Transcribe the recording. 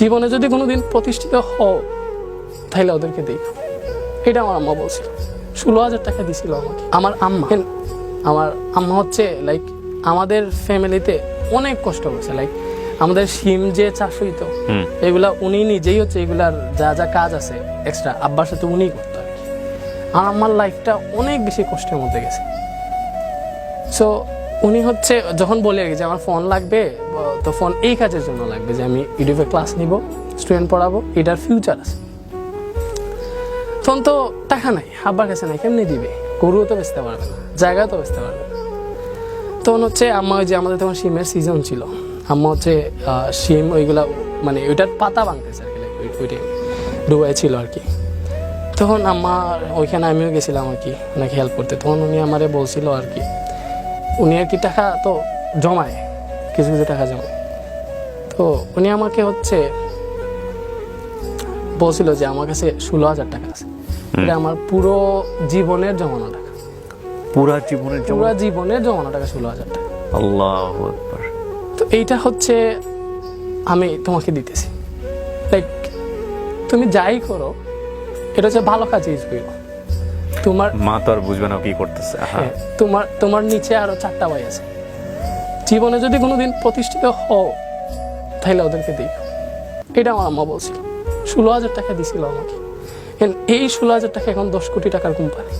জীবনে যদি কোনোদিন প্রতিষ্ঠিত হও তাহলে ওদেরকে দেখো। এটা আমার আম্মা বলছিল। ষোলো হাজার টাকা দিছিল আমাকে। আমার আম্মা আমার আম্মা হচ্ছে লাইক আমাদের ফ্যামিলিতে অনেক কষ্ট করছে। লাইক আমাদের সিম যে চাষ হইতো। এগুলা উনি নিজেই হচ্ছে এগুলার যা যা কাজ আছে এক্সট্রা আব্বার সাথে উনিই করতো আর কি। আর আমার লাইফটা অনেক বেশি কষ্টের মধ্যে গেছে। সো উনি হচ্ছে, যখন বলে যে আমার ফোন লাগবে, তো ফোন এই কাজের জন্য লাগবে যে আমি ইউটিউবে ক্লাস নিব স্টুডেন্ট পড়াবো, এটার ফিউচার আছে। তখন তো টাকা নাই, আব্বার কাছে নাই, কেমনি দিবে? গরুও তো বেচতে পারবে না, জায়গাও তো বেচতে পারবে না। তখন হচ্ছে আম্মা ওই যে আমাদের তখন সিমের সিজন ছিল, আম্মা হচ্ছে সিম ওইগুলা মানে ওইটার পাতা ভাঙতেছে আর কি ওই- ডুবাই ছিল আর কি। তখন আম্মা, ওইখানে আমিও গেছিলাম আর কি, ওনাকে হেল্প করতে। তখন উনি আমারে বলছিল আর কি উনি আর কি টাকা তো জমায় কিছু কিছু টাকা জমায়। তো উনি আমাকে হচ্ছে বলছিল যে আমার কাছে ষোলো হাজার টাকা আছে। এটা আমার পুরো জীবনের জমানো টাকা। পুরা জীবনের পুরো জীবনের জমানো টাকা ষোলো হাজার টাকা। আল্লাহ তো এইটা হচ্ছে আমি তোমাকে দিতেছি। লাইক তুমি যাই করো এটা হচ্ছে ভালো কাজে ইউজ করো তোমার মা তো আর বুঝবে না কি করতেছে হ্যাঁ তোমার তোমার নিচে আরও চারটা ভাই আছে। জীবনে যদি কোনোদিন প্রতিষ্ঠিত হও তাহলে ওদেরকে দেখো। এটা আমার আম্মা বলছিল। ষোলো হাজার টাকা দিছিল আমাকে। এই ষোলো হাজার টাকা এখন দশ কোটি টাকার কোম্পানি